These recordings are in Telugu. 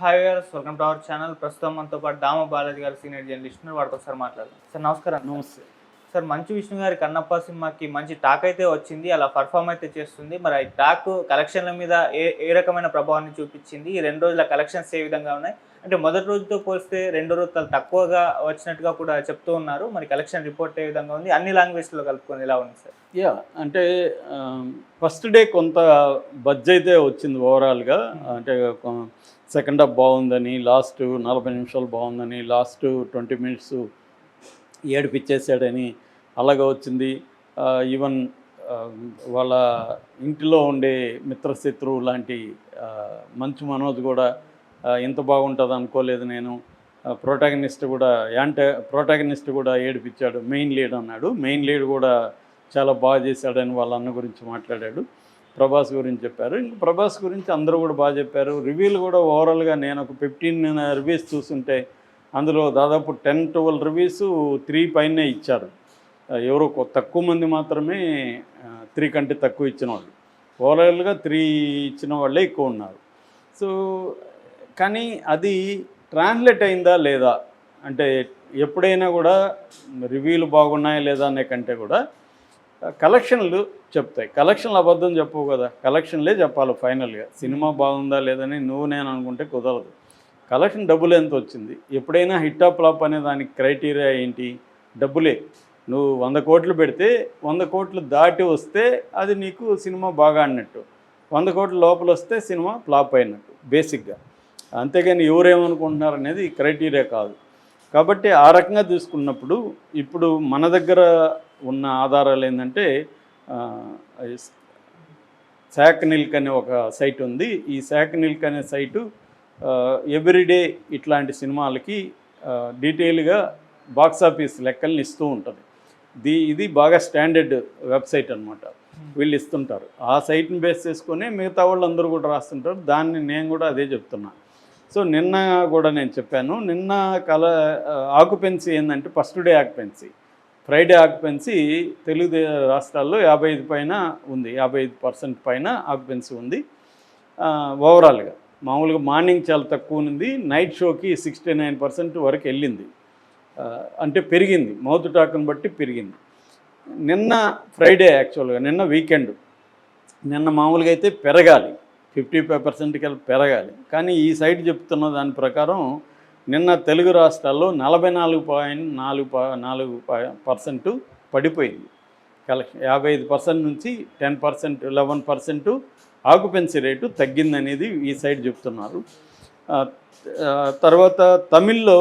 హాయ్ గారు వెల్కమ్ టు అవర్ ఛానల్ ప్రస్తుతం మనతో పాటు దామ బాలాజీ గారు సీనియర్ జర్నలిస్ట్ ఉన్నారు. వాడితో ఒకసారి మాట్లాడదాం. సార్ నమస్కారం. నమస్తే. సార్ మంచు విష్ణు గారి కన్నప్ప సినిమాకి మంచి టాక్ అయితే వచ్చింది అలా పర్ఫామ్ అయితే చేస్తుంది. మరి ఈ టాక్ కలెక్షన్ల మీద ఏ ఏ రకమైన ప్రభావాన్ని చూపించింది? ఈ రెండు రోజుల కలెక్షన్స్ ఏ విధంగా ఉన్నాయి? అంటే మొదటి రోజుతో పోలిస్తే రెండు రోజులు తక్కువగా వచ్చినట్టుగా కూడా చెప్తూ ఉన్నారు. మరి కలెక్షన్ రిపోర్ట్ ఏ విధంగా ఉంది? అన్ని లాంగ్వేజ్లో కలుపుకొని ఎలా ఉంది సార్? యా అంటే ఫస్ట్ డే కొంత బడ్జ్ అయితే వచ్చింది ఓవరాల్గా. అంటే సెకండ్ హాఫ్ బాగుందని లాస్ట్ నలభై నిమిషాలు బాగుందని లాస్ట్ ట్వంటీ మినిట్స్ ఏడిపిచ్చేసాడని అలాగా వచ్చింది ఈవెన్ వాళ్ళ ఇంటిలో ఉండే మిత్రశత్రువు లాంటి మంచు మనోజ్ కూడా ఇంత బాగుంటుంది అనుకోలేదు నేను. ప్రోటాగనిస్ట్ కూడా యాంట ప్రోటాగనిస్ట్ కూడా ఏడిపించాడు మెయిన్ లీడ్ అన్నాడు. మెయిన్ లీడ్ కూడా చాలా బాగా చేశాడని వాళ్ళ అన్న గురించి మాట్లాడాడు. ప్రభాస్ గురించి చెప్పారు. ఇంక ప్రభాస్ గురించి అందరూ కూడా బాగా చెప్పారు. రివ్యూలు కూడా ఓవరాల్గా నేను ఒక ఫిఫ్టీన్ రివ్యూస్ చూస్తుంటే అందులో దాదాపు టెన్ ట్వెల్వ్ రివ్యూస్ త్రీ పైనే ఇచ్చారు. ఎవరో తక్కువ మంది మాత్రమే త్రీ కంటే తక్కువ ఇచ్చిన వాళ్ళు. ఓవరాల్గా త్రీ ఇచ్చిన వాళ్ళే ఎక్కువ ఉన్నారు. సో కానీ అది ట్రాన్స్లేట్ అయిందా లేదా? అంటే ఎప్పుడైనా కూడా రివ్యూలు బాగున్నాయా లేదా అనే కంటే కూడా కలెక్షన్లు చెప్తాయి. కలెక్షన్లు అబద్ధం చెప్పవు కదా? కలెక్షన్లే చెప్పాలి ఫైనల్గా. సినిమా బాగుందా లేదని నువ్వు నేను అనుకుంటే కుదరదు. కలెక్షన్ డబ్బులు ఎంత వచ్చింది? ఎప్పుడైనా హిట్ ఆఫ్ ఫ్లాప్ అనే దానికి క్రైటీరియా ఏంటి? డబ్బులే. నువ్వు వంద కోట్లు పెడితే వంద కోట్లు దాటి వస్తే అది నీకు సినిమా బాగా అన్నట్టు వంద కోట్ల లోపల వస్తే సినిమా ఫ్లాప్ అయినట్టు బేసిక్గా. అంతేగాని ఎవరేమనుకుంటున్నారు అనేది క్రైటీరియా కాదు. కాబట్టి ఆ రకంగా తీసుకున్నప్పుడు ఇప్పుడు మన దగ్గర ఉన్న ఆధారాలు ఏంటంటే శాక్ నిల్క్ అనే ఒక సైట్ ఉంది. ఈ శాక్ నిల్క్ అనే సైటు ఎవ్రీడే ఇట్లాంటి సినిమాలకి డీటెయిల్గా బాక్స్ ఆఫీస్ లెక్కల్ని ఇస్తూ ఉంటుంది. దీ ఇది బాగా స్టాండర్డ్ వెబ్సైట్ అనమాట వీళ్ళు ఇస్తుంటారు. ఆ సైట్ని బేస్ చేసుకొని మిగతా వాళ్ళందరూ కూడా రాస్తుంటారు. దాన్ని నేను కూడా అదే చెప్తున్నా. సో నిన్న కూడా నేను చెప్పాను. నిన్న కల ఆక్యుపెన్సీ ఏంటంటే first day occupancy. Friday occupancy Telugu రాష్ట్రాల్లో యాభై ఐదు పైన ఉంది. యాభై ఐదు పర్సెంట్ పైన ఆక్యుపెన్సీ ఉంది. ఓవరాల్గా. మామూలుగా మార్నింగ్ చాలా తక్కువ ఉంది నైట్ షోకి సిక్స్టీ నైన్ పర్సెంట్ వరకు వెళ్ళింది. అంటే పెరిగింది మౌత్ టాక్ని బట్టి పెరిగింది. నిన్న ఫ్రైడే యాక్చువల్గా నిన్న వీకెండ్. నిన్న మామూలుగా అయితే పెరగాలి ఫిఫ్టీ ఫైవ్ పర్సెంట్కి పెరగాలి. కానీ ఈ సైట్ చెప్తున్న దాని ప్రకారం నిన్న తెలుగు రాష్ట్రాల్లో నలభై నాలుగు పాయింట్ నాలుగు పా నాలుగు పర్సెంట్ పడిపోయింది. కలెక్షన్ యాభై ఐదు పర్సెంట్ నుంచి ten percent eleven percent occupancy rate తగ్గిందనేది ఈ సైడ్ చెప్తున్నారు. తర్వాత తమిళ్ళో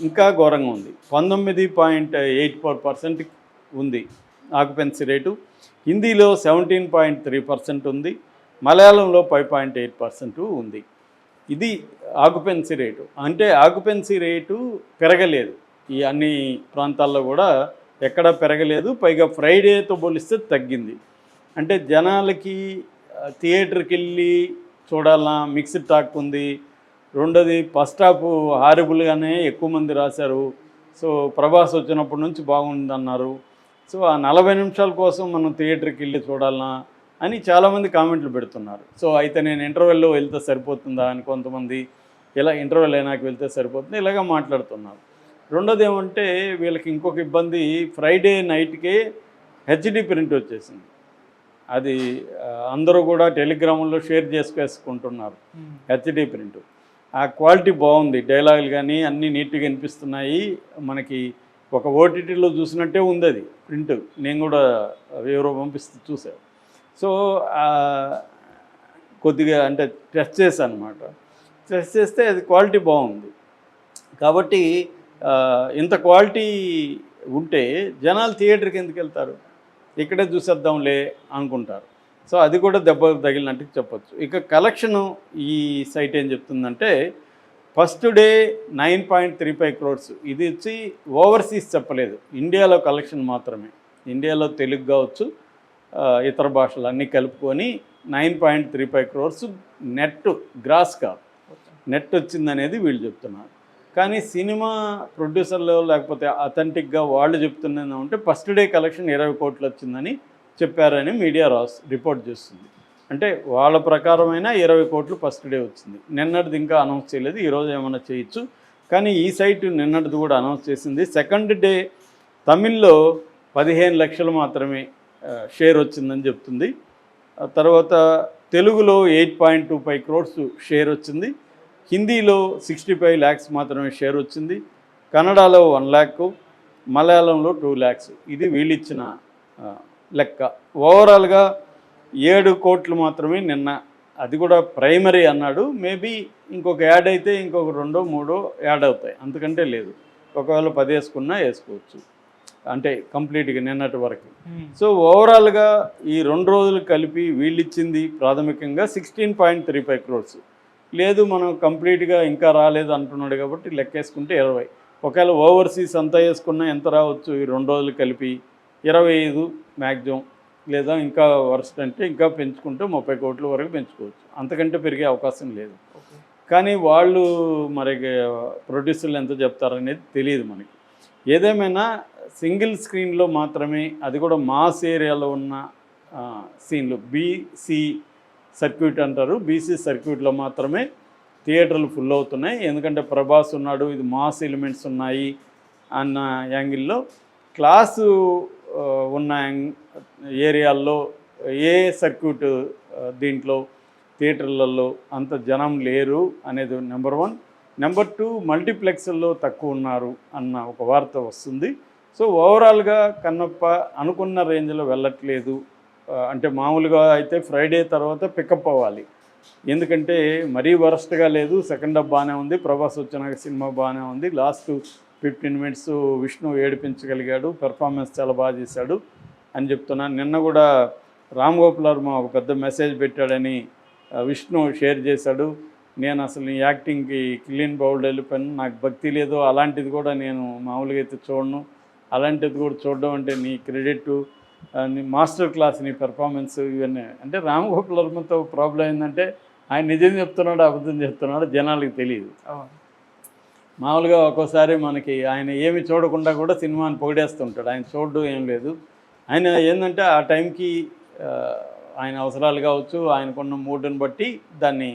ఇంకా ఘోరంగా ఉంది. పంతొమ్మిది పాయింట్ ఎయిట్ ఫోర్ పర్సెంట్ ఉంది ఆక్యుపెన్సీ రేటు. హిందీలో సెవెంటీన్ పాయింట్ త్రీ పర్సెంట్ ఉంది. మలయాళంలో ఫైవ్ పాయింట్ ఎయిట్ పర్సెంట్ ఉంది. ఇది ఆక్యుపెన్సీ రేటు. అంటే ఆక్యుపెన్సీ రేటు పెరగలేదు. ఈ అన్ని ప్రాంతాల్లో కూడా ఎక్కడా పెరగలేదు. పైగా ఫ్రైడేతో పోలిస్తే తగ్గింది. అంటే జనాలకి థియేటర్కి వెళ్ళి చూడాలన్నా మిక్స్డ్ టాక్ ఉంది. రెండోది ఫస్ట్ హాఫ్ హారబుల్గానే ఎక్కువ మంది రాశారు. సో ప్రభాస్ వచ్చినప్పటి నుంచి బాగుందన్నారు. సో ఆ నలభై నిమిషాల కోసం మనం థియేటర్కి వెళ్ళి చూడాలన్నా అని చాలామంది కామెంట్లు పెడుతున్నారు. సో అయితే నేను ఇంటర్వెల్లో వెళ్తే సరిపోతుందా అని కొంతమంది ఇలా ఇంటర్వెల్ అయినాక వెళ్తే సరిపోతుంది ఇలాగ మాట్లాడుతున్నారు. రెండోది ఏమంటే వీళ్ళకి ఇంకొక ఇబ్బంది ఫ్రైడే నైట్కే హెచ్డి ప్రింట్ వచ్చేసింది. అది అందరూ కూడా టెలిగ్రామ్లో షేర్ చేసుకేసుకుంటున్నారు. HD print. ఆ క్వాలిటీ బాగుంది. డైలాగులు కానీ అన్నీ నీట్గా వినిపిస్తున్నాయి. మనకి ఒక ఓటీటీలో చూసినట్టే ఉంది అది ప్రింట్. నేను కూడా ఎవరో పంపిస్తూ చూసాను సో కొద్దిగా అంటే టెస్ట్ చేశాను అనమాట టెస్ట్ చేస్తే అది క్వాలిటీ బాగుంది. కాబట్టి ఇంత క్వాలిటీ ఉంటే జనాలు థియేటర్కి ఎందుకు వెళ్తారు? ఇక్కడే చూసేద్దాంలే అనుకుంటారు. సో అది కూడా దెబ్బ తగిలినట్టు చెప్పచ్చు. ఇక కలెక్షను ఈ సైట్ ఏం చెప్తుందంటే first day nine point three five crores ఇది వచ్చి ఓవర్సీస్ చెప్పలేదు. ఇండియాలో కలెక్షన్ మాత్రమే. ఇండియాలో తెలుగు కావచ్చు ఇతర భాషలు అన్నీ కలుపుకొని nine point three five crores net gross net వచ్చిందనేది వీళ్ళు చెప్తున్నారు. కానీ సినిమా ప్రొడ్యూసర్లు లేకపోతే అథెంటిక్గా వాళ్ళు చెప్తున్నా ఏమంటే ఫస్ట్ డే కలెక్షన్ ఇరవై కోట్లు వచ్చిందని చెప్పారని మీడియా రాస్ రిపోర్ట్ చేస్తుంది. అంటే వాళ్ళ ప్రకారమైన ఇరవై కోట్లు ఫస్ట్ డే వచ్చింది. నిన్నటిది ఇంకా అనౌన్స్ చేయలేదు ఈరోజు ఏమైనా చేయొచ్చు. కానీ ఈ సైట్ నిన్నటిది కూడా అనౌన్స్ చేసింది. సెకండ్ డే తమిళ్ళో పదిహేను లక్షలు మాత్రమే షేర్ వచ్చిందని చెప్తుంది. తర్వాత తెలుగులో eight point two five crores share వచ్చింది. హిందీలో సిక్స్టీ ఫైవ్ ల్యాక్స్ మాత్రమే షేర్ వచ్చింది కన్నడలో వన్ ల్యాక్ మలయాళంలో టూ ల్యాక్స్. ఇది వీళ్ళు ఇచ్చిన ఆ, లెక్క. ఓవరాల్గా ఏడు కోట్లు మాత్రమే నిన్న అది కూడా ప్రైమరీ అన్నాడు. మేబీ ఇంకొక యాడ్ అయితే ఇంకొక రెండో మూడో యాడ్ అవుతాయి. అంతకంటే లేదు. ఒకవేళ పది వేసుకున్నా వేసుకోవచ్చు. అంటే కంప్లీట్గా నిన్నటి వరకు. సో ఓవరాల్గా ఈ రెండు రోజులు కలిపి వీళ్ళు ఇచ్చింది ప్రాథమికంగా sixteen point three five crores. లేదు మనం కంప్లీట్గా ఇంకా రాలేదు అంటున్నాడు కాబట్టి లెక్కేసుకుంటే ఇరవై. ఒకవేళ ఓవర్సీస్ అంతా వేసుకున్నా ఎంత రావచ్చు ఈ రెండు రోజులు కలిపి? ఇరవై ఐదు మ్యాక్సిమం లేదా ఇంకా వర్స్ట్ అంటే ఇంకా పెంచుకుంటే ముప్పై కోట్ల వరకు పెంచుకోవచ్చు. అంతకంటే పెరిగే అవకాశం లేదు. కానీ వాళ్ళు మరి ప్రొడ్యూసర్లు ఎంత చెప్తారనేది తెలియదు మనకి. ఏదేమైనా సింగిల్ స్క్రీన్లో మాత్రమే అది కూడా మాస్ ఏరియాలో ఉన్న సీన్లు బీసీ సర్క్యూట్ అంటారు. బీసీ సర్క్యూట్లో మాత్రమే థియేటర్లు ఫుల్ అవుతున్నాయి. ఎందుకంటే ప్రభాస్ ఉన్నాడు ఇది మాస్ ఎలిమెంట్స్ ఉన్నాయి అన్న యాంగిల్లో క్లాసు ఉన్న యాంగ్- ఏరియాల్లో ఏ సర్క్యూట్ దీంట్లో థియేటర్లలో అంత జనం లేరు అనేది నెంబర్ వన్. నెంబర్ టూ మల్టీప్లెక్స్ల్లో తక్కువ ఉన్నారు అన్న ఒక వార్త వస్తుంది. సో ఓవరాల్గా కన్నప్ప అనుకున్న రేంజ్లో వెళ్ళట్లేదు అంటే మామూలుగా అయితే ఫ్రైడే తర్వాత పికప్ అవ్వాలి. ఎందుకంటే మరీ వరస్ట్గా లేదు. సెకండ్ హాఫ్ బాగానే ఉంది. ప్రభాస్ వచ్చిన సినిమా బాగానే ఉంది. లాస్ట్ ఫిఫ్టీన్ మినిట్స్ విష్ణు ఏడిపించగలిగాడు. పెర్ఫార్మెన్స్ చాలా బాగా చేశాడు అని చెప్తున్నాను నిన్న కూడా రామ్ గోపాల్ వర్మ ఒక పెద్ద మెసేజ్ పెట్టాడని విష్ణు షేర్ చేశాడు. నేను అసలు నీ యాక్టింగ్కి క్లీన్ బౌల్డ్ వెళ్ళిపోయాను. నాకు భక్తి లేదు. అలాంటిది కూడా నేను మామూలుగా అయితే చూడను. అలాంటిది కూడా చూడడం అంటే నీ క్రెడిట్ మాస్టర్ క్లాస్ నీ పెర్ఫార్మెన్స్ ఇవన్నీ. అంటే రామ్ గోపాల్ వర్మతో ప్రాబ్లం ఏంటంటే ఆయన నిజం చెప్తున్నాడు అబద్ధం చెప్తున్నాడు జనాలకి తెలియదు మామూలుగా ఒక్కోసారి మనకి ఆయన ఏమి చూడకుండా కూడా సినిమాని పొగిడేస్తుంటాడు. ఆయన చూడడం ఏం లేదు. ఆయన ఏంటంటే ఆ టైంకి ఆయన అవసరాలు కావచ్చు ఆయనకున్న మూడుని బట్టి దాన్ని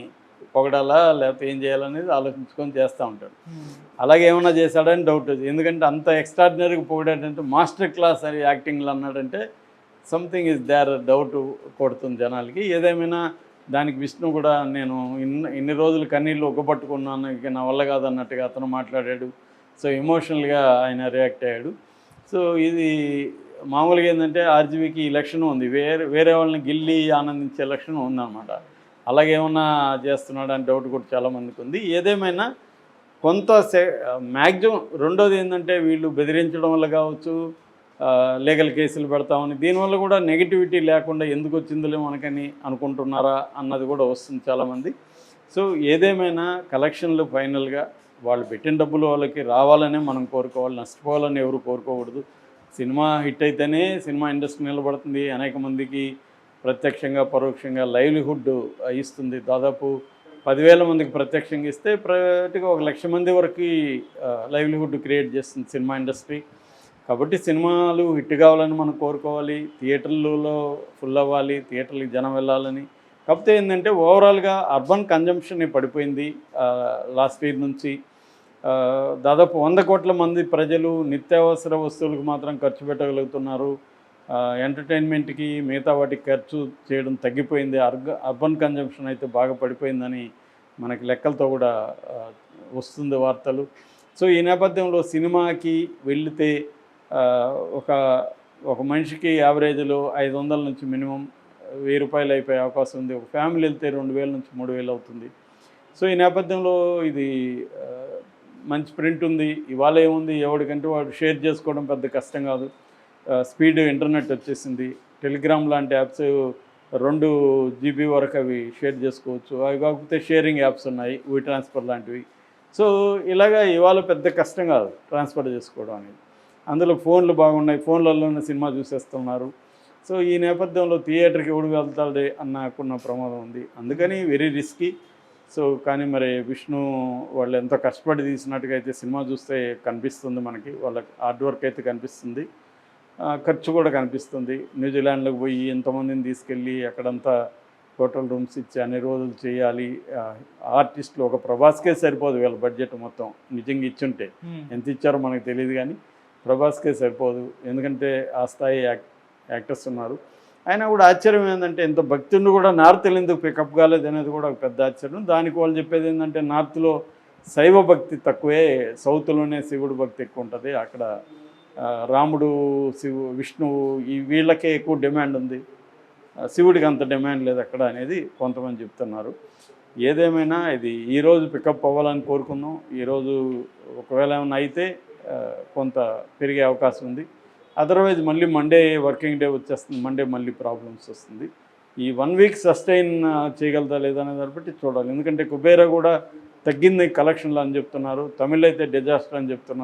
పొగడాలా లేకపోతే ఏం చేయాలనేది ఆలోచించుకొని చేస్తూ ఉంటాడు. అలాగే ఏమైనా చేశాడని డౌట్ ఎందుకంటే అంత ఎక్స్ట్రాడినరీగా పొగిడాడంటే మాస్టర్ క్లాస్ అని యాక్టింగ్లో అన్నాడంటే సంథింగ్ ఇస్ దేర్ డౌట్ కొడుతుంది జనాలకి. ఏదేమైనా దానికి విష్ణు కూడా నేను ఇన్ని ఇన్ని రోజులు కన్నీళ్ళు ఒగ్గబట్టుకున్నాను ఇక నా వల్ల కాదన్నట్టుగా అతను మాట్లాడాడు. సో ఎమోషనల్గా ఆయన రియాక్ట్ అయ్యాడు. సో ఇది మామూలుగా ఏంటంటే ఆర్జీబీకి ఈ లక్షణం ఉంది. వేరే వేరే వాళ్ళని గిల్లి ఆనందించే లక్షణం ఉందన్నమాట. అలాగే ఏమన్నా చేస్తున్నాడు అని డౌట్ కూడా చాలామందికి ఉంది. ఏదేమైనా కొంత సే మ్యాక్సిమం రెండోది ఏంటంటే వీళ్ళు బెదిరించడం వల్ల కావచ్చు లీగల్ కేసులు పెడతామని దీనివల్ల కూడా నెగిటివిటీ లేకుండా ఎందుకు వచ్చిందిలే మనకని అనుకుంటున్నారా అన్నది కూడా వస్తుంది చాలామంది సో ఏదేమైనా కలెక్షన్లు ఫైనల్గా వాళ్ళు పెట్టిన డబ్బులు వాళ్ళకి రావాలనే మనం కోరుకోవాలి. నష్టపోవాలని ఎవరు కోరుకోకూడదు. సినిమా హిట్ అయితేనే సినిమా ఇండస్ట్రీ నిలబడుతుంది. అనేక మందికి ప్రత్యక్షంగా పరోక్షంగా లైవ్లీహుడ్ ఇస్తుంది. దాదాపు పదివేల మందికి ప్రత్యక్షంగా ఇస్తే ప్రైవేట్గా ఒక లక్ష మంది వరకు లైవ్లీహుడ్ క్రియేట్ చేస్తుంది సినిమా ఇండస్ట్రీ. కాబట్టి సినిమాలు హిట్ కావాలని మనం కోరుకోవాలి. థియేటర్లలో ఫుల్ అవ్వాలి. థియేటర్లకు జనం వెళ్ళాలని. కాకపోతే ఏంటంటే ఓవరాల్గా అర్బన్ కన్జంప్షన్ పడిపోయింది లాస్ట్ ఇయర్ నుంచి. దాదాపు వంద కోట్ల మంది ప్రజలు నిత్యావసర వస్తువులకు మాత్రం ఖర్చు పెట్టగలుగుతున్నారు. ఎంటర్టైన్మెంట్కి మిగతా వాటికి ఖర్చు చేయడం తగ్గిపోయింది. అర్గ అర్బన్ కన్జంప్షన్ అయితే బాగా పడిపోయిందని మనకి లెక్కలతో కూడా వస్తుంది వార్తలు. సో ఈ నేపథ్యంలో సినిమాకి వెళితే ఒక ఒక మనిషికి యావరేజ్లో ఐదు వందల నుంచి మినిమం వెయ్యి రూపాయలు అయిపోయే అవకాశం ఉంది. ఒక ఫ్యామిలీ వెళ్తే రెండు వేల నుంచి మూడు వేలు అవుతుంది. సో ఈ నేపథ్యంలో ఇది మంచి ప్రింట్ ఉంది. ఇవాళ ఏముంది? ఎవరికంటే వాడు షేర్ చేసుకోవడం పెద్ద కష్టం కాదు. స్పీడ్ ఇంటర్నెట్ వచ్చేసింది. టెలిగ్రామ్ లాంటి యాప్స్ రెండు జీబీ వరకు అవి షేర్ చేసుకోవచ్చు. అవి కాకపోతే షేరింగ్ యాప్స్ ఉన్నాయి వీ ట్రాన్స్ఫర్ లాంటివి. సో ఇలాగా ఇవాళ పెద్ద కష్టం కాదు ట్రాన్స్ఫర్ చేసుకోవడం అనేది. అందులో ఫోన్లు బాగున్నాయి ఫోన్లలోనే సినిమా చూసేస్తున్నారు. సో ఈ నేపథ్యంలో థియేటర్కి ఎవడు వెళ్తాడే అన్నకున్న ప్రమాదం ఉంది. అందుకని వెరీ రిస్కీ. సో కానీ మరి విష్ణు వాళ్ళు ఎంతో కష్టపడి తీసినట్టుగా అయితే సినిమా చూస్తే కనిపిస్తుంది మనకి వాళ్ళ హార్డ్ వర్క్ అయితే కనిపిస్తుంది. ఖర్చు కూడా కనిపిస్తుంది. న్యూజిలాండ్లోకి పోయి ఎంతమందిని తీసుకెళ్ళి అక్కడంతా హోటల్ రూమ్స్ ఇచ్చి అన్ని రోజులు చేయాలి. ఆర్టిస్టులు ఒక ప్రభాస్కే సరిపోదు వీళ్ళ బడ్జెట్ మొత్తం నిజంగా ఇచ్చుంటే. ఎంత ఇచ్చారో మనకు తెలియదు కానీ ప్రభాస్కే సరిపోదు. ఎందుకంటే ఆ స్థాయి యాక్ యాక్టర్స్ ఉన్నారు. అయినా కూడా ఆశ్చర్యం ఏంటంటే ఇంత భక్తుడిని కూడా నార్త్ ఎందుకు పికప్ కాలేదు అనేది కూడా ఒక పెద్ద ఆశ్చర్యం. దానికి వాళ్ళు చెప్పేది ఏంటంటే నార్త్లో శైవ భక్తి తక్కువే సౌత్లోనే శివుడు భక్తి ఎక్కువ ఉంటుంది. అక్కడ రాముడు శివు విష్ణువు ఈ వీళ్ళకే ఎక్కువ డిమాండ్ ఉంది. శివుడికి అంత డిమాండ్ లేదు అక్కడ అనేది కొంతమంది చెప్తున్నారు. ఏదేమైనా ఇది ఈరోజు పికప్ అవ్వాలని కోరుకుందాం. ఈరోజు ఒకవేళ ఏమైనా అయితే కొంత పెరిగే అవకాశం ఉంది. అదర్వైజ్ మళ్ళీ మండే వర్కింగ్ డే వచ్చేస్తుంది. మండే మళ్ళీ ప్రాబ్లమ్స్ వస్తుంది. ఈ వన్ వీక్ సస్టైన్ చేయగలదా లేదా అనే దాన్ని బట్టి చూడాలి. ఎందుకంటే కుబేరా కూడా తగ్గింది కలెక్షన్లు అని చెప్తున్నారు. తమిళ్ అయితే డిజాస్టర్ అని చెప్తున్నారు.